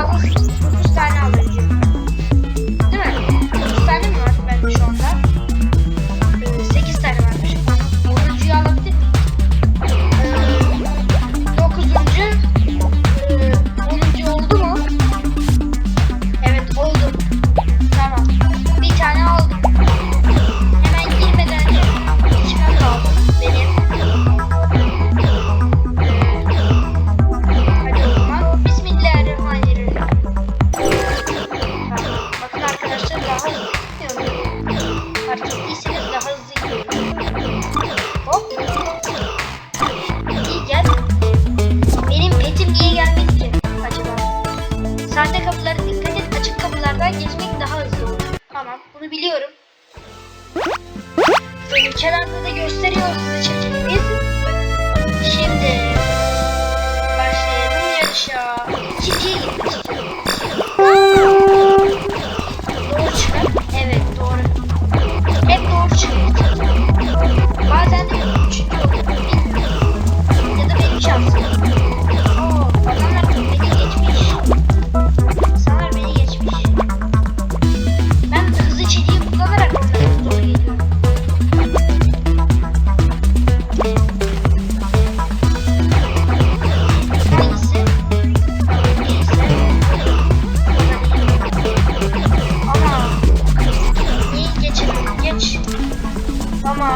Tchau. Bunu biliyorum. Ülkelerde de gösteriyor size çekimimiz. Şimdi başlayalım yarışa. Ciddiye gittik. Doğru. Evet doğru. Hep doğru çıkıyor. Bazen de üçüncü oluyor.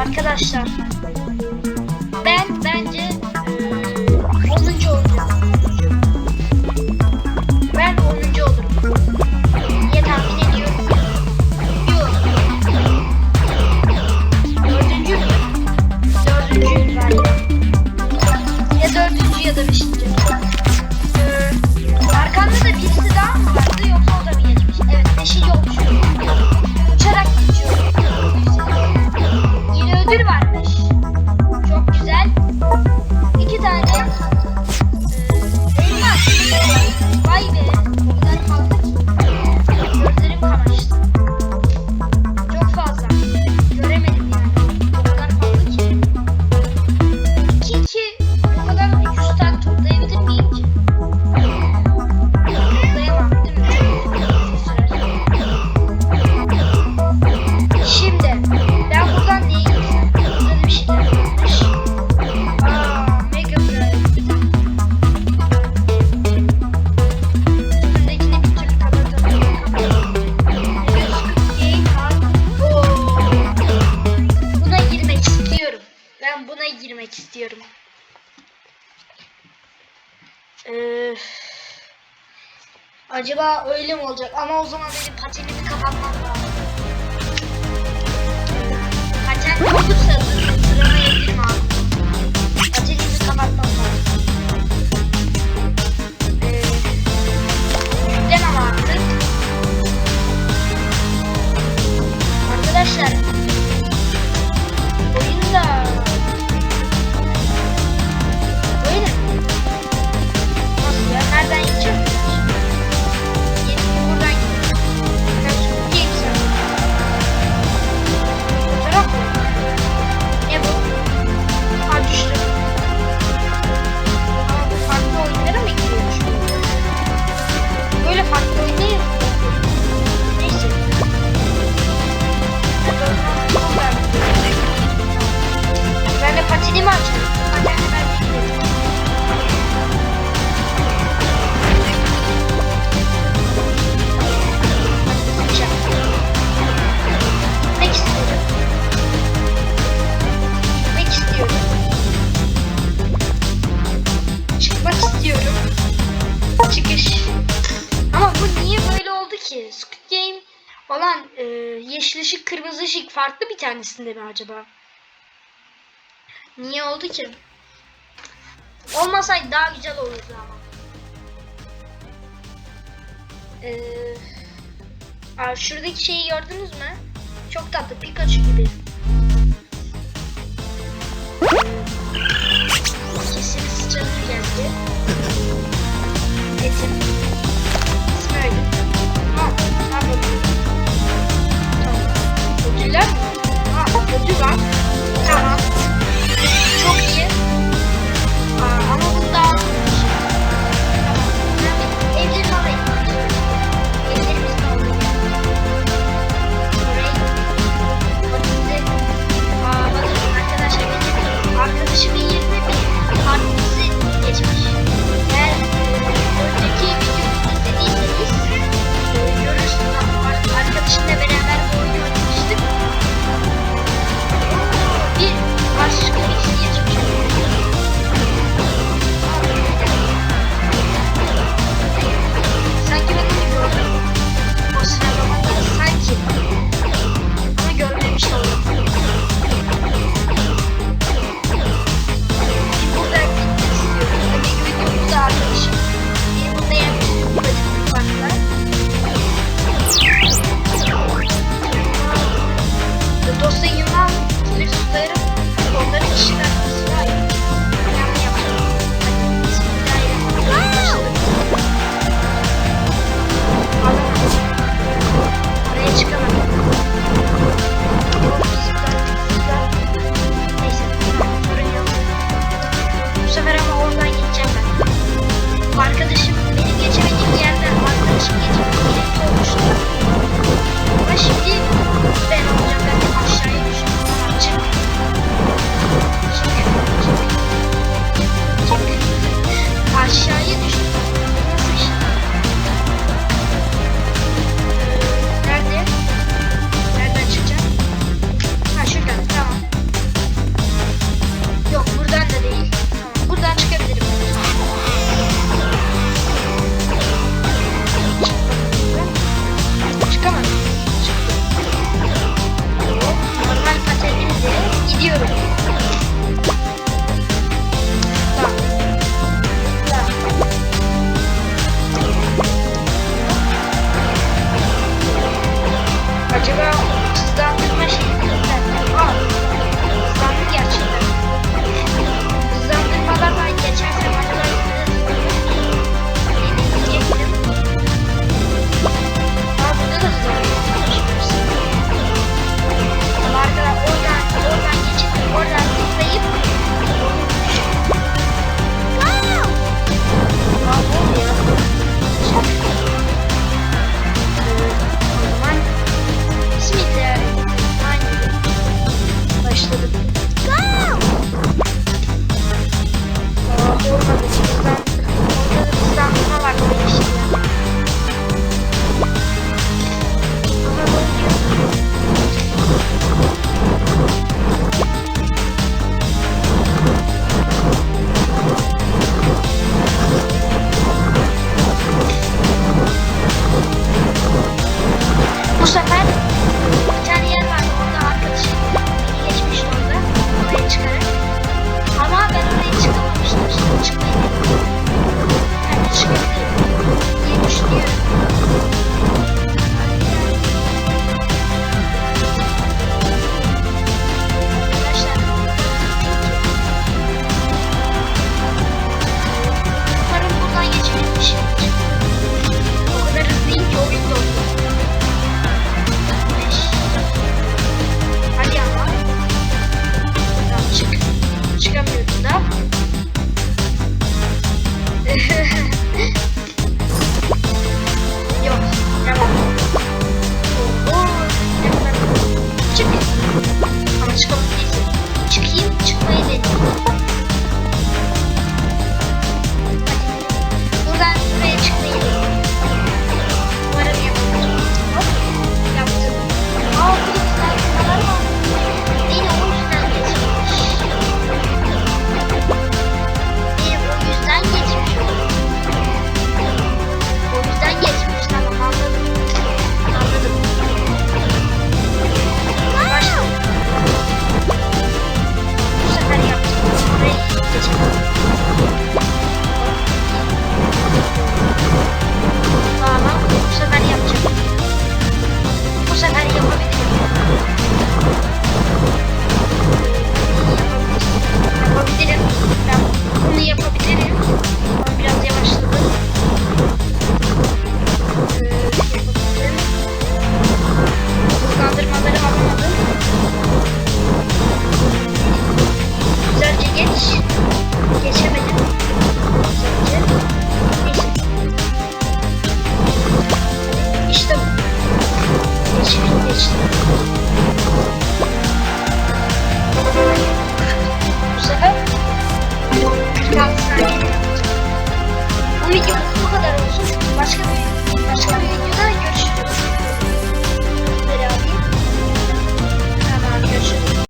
arkadaşlar. Acaba öyle mi olacak? Ama o zaman benim patenimi kapatmam lazım. Paten olursa farklı bir tanesinde mi acaba? Niye oldu ki? Olmasaydı daha güzel olurdu ama. Ee, şuradaki şeyi gördünüz mü? Çok tatlı Pikachu gibi. Sesimiz sıçradı geldi. Etim. İsmi.